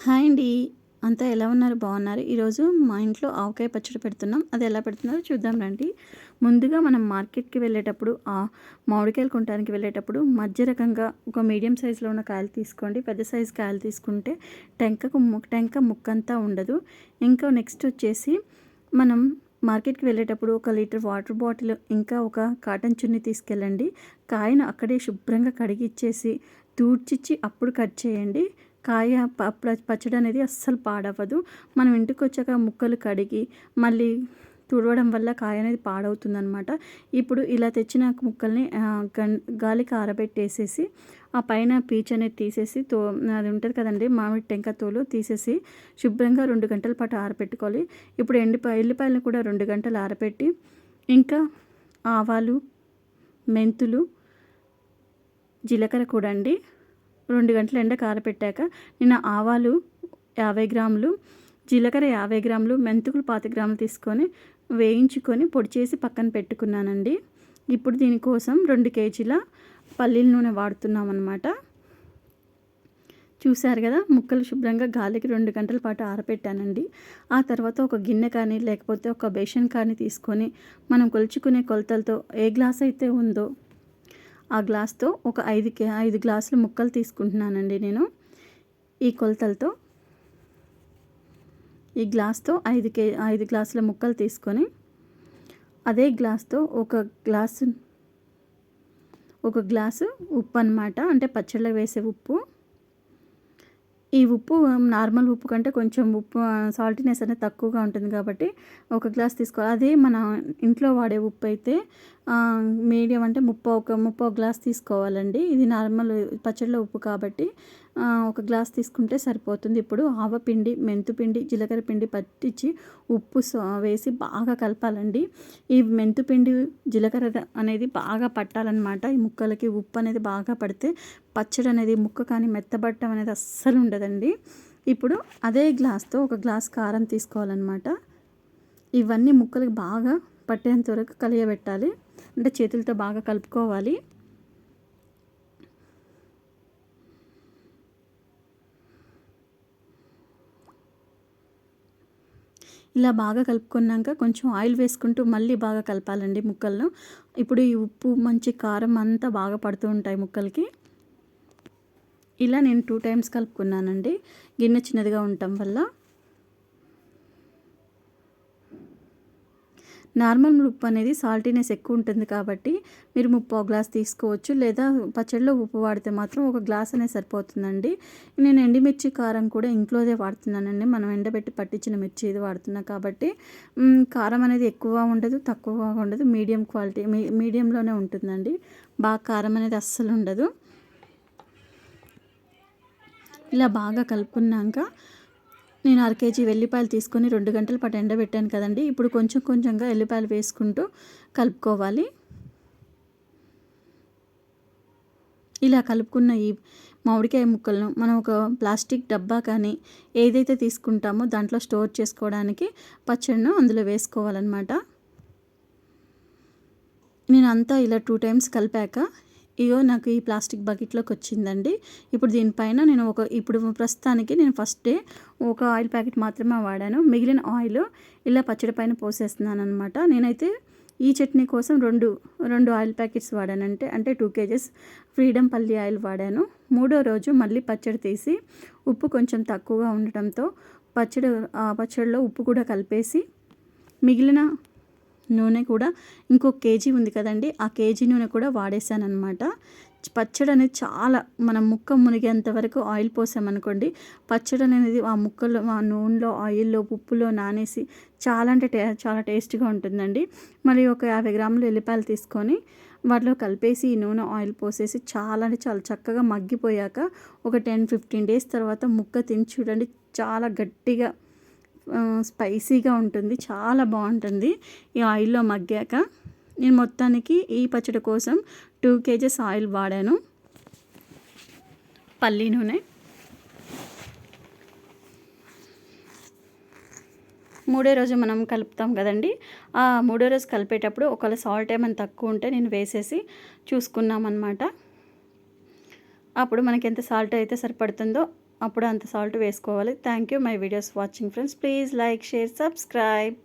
Hi అండి. అంతా ఎలా ఉన్నారు? బాగున్నారు. ఈరోజు మా ఇంట్లో ఆవకాయ పచ్చడి పెడుతున్నాం. అది ఎలా పెడుతున్నారో చూద్దాం రండి. ముందుగా మనం మార్కెట్కి వెళ్ళేటప్పుడు ఆ మామిడికాయలు కొనడానికి వెళ్ళేటప్పుడు మధ్య రకంగా ఒక మీడియం సైజులో ఉన్న కాయలు తీసుకోండి. పెద్ద సైజు కాయలు తీసుకుంటే టెంకకు టెంక ముక్కంతా ఉండదు. ఇంకా నెక్స్ట్ వచ్చేసి మనం మార్కెట్కి వెళ్ళేటప్పుడు ఒక లీటర్ వాటర్ బాటిల్ ఇంకా ఒక కాటన్ చున్నీ తీసుకెళ్ళండి. కాయను అక్కడే శుభ్రంగా కడిగి ఇచ్చేసి తూడ్చిచ్చి అప్పుడు కట్ చేయండి. కాయ పచ్చడి అనేది అస్సలు పాడవ్వదు. మనం ఇంటికి వచ్చాక ముక్కలు కడిగి మళ్ళీ తుడవడం వల్ల కాయ అనేది పాడవుతుందనమాట. ఇప్పుడు ఇలా తెచ్చిన ముక్కల్ని గాలికి ఆరబెట్టేసేసి ఆ పైన పీచ్ అనేది తీసేసి తో అది ఉంటుంది కదండి మామిడి టెంక తోలు తీసేసి శుభ్రంగా రెండు గంటల పాటు ఆరబెట్టుకోవాలి. ఇప్పుడు ఎండిపా ఎల్లిపాయలను కూడా రెండు గంటలు ఆరబెట్టి ఇంకా ఆవాలు మెంతులు జీలకర్ర కూడా అండి. రెండు గంటల ఎండ కారపెట్టాక నేను ఆవాలు యాభై గ్రాములు జీలకర్ర యాభై గ్రాములు మెంతుకులు పాతి గ్రాములు తీసుకొని వేయించుకొని పొడి చేసి పక్కన పెట్టుకున్నానండి. ఇప్పుడు దీనికోసం రెండు కేజీల పల్లీల నూనె వాడుతున్నాం అనమాట చూశారు కదా ముక్కలు శుభ్రంగా గాలికి రెండు గంటల పాటు ఆరపెట్టానండి. ఆ తర్వాత ఒక గిన్నె కానీ లేకపోతే ఒక బేషన్ కానీ తీసుకొని మనం కొలుచుకునే కొలతలతో ఏ గ్లాస్ అయితే ఉందో ఆ గ్లాస్తో ఒక ఐదు ఐదు గ్లాసులు ముక్కలు తీసుకుంటున్నానండి నేను ఈ కొలతలతో. ఈ గ్లాస్తో ఐదు కే ఐదు గ్లాసుల ముక్కలు తీసుకొని అదే గ్లాస్తో ఒక గ్లాసు ఒక గ్లాసు ఉప్పు అనమాట అంటే పచ్చళ్ళ వేసే ఉప్పు. ఈ ఉప్పు నార్మల్ ఉప్పు కంటే కొంచెం ఉప్పు సాల్టీనెస్ అనేది తక్కువగా ఉంటుంది కాబట్టి ఒక గ్లాస్ తీసుకోవాలి. అదే మన ఇంట్లో వాడే ఉప్పు అయితే మీడియం అంటే ముప్పై ఒక ముప్పై గ్లాస్ తీసుకోవాలండి. ఇది నార్మల్ పచ్చడిలో ఉప్పు కాబట్టి ఒక గ్లాస్ తీసుకుంటే సరిపోతుంది. ఇప్పుడు ఆవపిండి మెంతుపిండి జీలకర్ర పిండి పట్టించి ఉప్పు వేసి బాగా కలపాలండి. ఈ మెంతుపిండి జీలకర్ర అనేది బాగా పట్టాలన్నమాట. ఈ ముక్కలకి ఉప్పు అనేది బాగా పడితే పచ్చడి అనేది ముక్క కానీ మెత్తబట్టం అనేది అస్సలు ఉండదండి. ఇప్పుడు అదే గ్లాస్తో ఒక గ్లాస్ కారం తీసుకోవాలన్నమాట. ఇవన్నీ ముక్కలకు బాగా పట్టేంత వరకు కలియబెట్టాలి. అంటే చేతులతో బాగా కలుపుకోవాలి. ఇలా బాగా కలుపుకున్నాక కొంచెం ఆయిల్ వేసుకుంటూ మళ్ళీ బాగా కలపాలండి ముక్కలను. ఇప్పుడు ఈ ఉప్పు మంచి కారం అంతా బాగా పడుతూ ఉంటాయి ముక్కలకి. ఇలా నేను టూ టైమ్స్ కలుపుకున్నానండి. గిన్నె చిన్నదిగా ఉండటం వల్ల నార్మల్ ఉప్పు అనేది సాల్టీనెస్ ఎక్కువ ఉంటుంది కాబట్టి మీరు ముప్పో గ్లాస్ తీసుకోవచ్చు. లేదా పచ్చడిలో ఉప్పు వాడితే మాత్రం ఒక గ్లాస్ అనేది సరిపోతుందండి. నేను ఎండిమిర్చి కారం కూడా ఇంట్లోదే వాడుతున్నానండి. మనం ఎండబెట్టి పట్టించిన మిర్చి ఇది వాడుతున్నా కాబట్టి కారం అనేది ఎక్కువ ఉండదు తక్కువగా ఉండదు. మీడియం క్వాలిటీ మీడియంలోనే ఉంటుందండి. బాగా కారం అనేది అస్సలు ఉండదు. ఇలా బాగా కలుపుకున్నాక నేను అర కేజీ వెల్లిపాయలు తీసుకొని రెండు గంటల పాటు ఎండబెట్టాను కదండి. ఇప్పుడు కొంచెం కొంచెంగా ఎల్లిపాయలు వేసుకుంటూ కలుపుకోవాలి. ఇలా కలుపుకున్న ఈ మామిడికాయ ముక్కలను మనం ఒక ప్లాస్టిక్ డబ్బా కానీ ఏదైతే తీసుకుంటామో దాంట్లో స్టోర్ చేసుకోవడానికి పచ్చడిను అందులో వేసుకోవాలన్నమాట. నేను అంతా ఇలా టూ టైమ్స్ కలిపాక ఇగో నాకు ఈ ప్లాస్టిక్ బకెట్లోకి వచ్చిందండి. ఇప్పుడు దీనిపైన నేను ఒక ఇప్పుడు ప్రస్తుతానికి నేను ఫస్ట్ డే ఒక ఆయిల్ ప్యాకెట్ మాత్రమే వాడాను. మిగిలిన ఆయిల్ ఇలా పచ్చడి పైన పోసేస్తున్నాను అనమాట నేనైతే ఈ చట్నీ కోసం రెండు రెండు ఆయిల్ ప్యాకెట్స్ వాడానంటే అంటే టూ కేజెస్ ఫ్రీడమ్ పల్లి ఆయిల్ వాడాను. మూడో రోజు మళ్ళీ పచ్చడి తీసి ఉప్పు కొంచెం తక్కువగా ఉండటంతో పచ్చడి పచ్చడిలో ఉప్పు కూడా కలిపేసి మిగిలిన నూనె కూడా ఇంకో కేజీ ఉంది కదండి. ఆ కేజీ నూనె కూడా వాడేసాను అనమాట పచ్చడి అనేది చాలా మనం ముక్క మునిగేంత వరకు ఆయిల్ పోసామనుకోండి పచ్చడి అనేది ఆ ముక్కలో ఆ నూనెలో ఆయిల్లో ఉప్పులో నానేసి చాలా అంటే టే చాలా టేస్ట్గా ఉంటుందండి. మరి ఒక యాభై గ్రాములు ఎల్లిపాయలు తీసుకొని వాటిలో కలిపేసి ఈ నూనె ఆయిల్ పోసేసి చాలా అంటే చాలా చక్కగా మగ్గిపోయాక ఒక టెన్ ఫిఫ్టీన్ డేస్ తర్వాత ముక్క తిని చూడండి చాలా గట్టిగా స్పైసీగా ఉంటుంది. చాలా బాగుంటుంది ఈ ఆయిల్లో మగ్గాక. నేను మొత్తానికి ఈ పచ్చడి కోసం టూ కేజెస్ ఆయిల్ వాడాను. పల్లి నూనె. మూడో రోజు మనం కలుపుతాం కదండి. ఆ మూడో రోజు కలిపేటప్పుడు ఒకవేళ సాల్ట్ ఏమైనా తక్కువ ఉంటే నేను వేసేసి చూసుకున్నామన్నమాట. అప్పుడు మనకి ఎంత సాల్ట్ అయితే సరిపడుతుందో అప్పుడు అంత సాల్ట్ వేసుకోవాలి. Thank you my videos watching friends please like share subscribe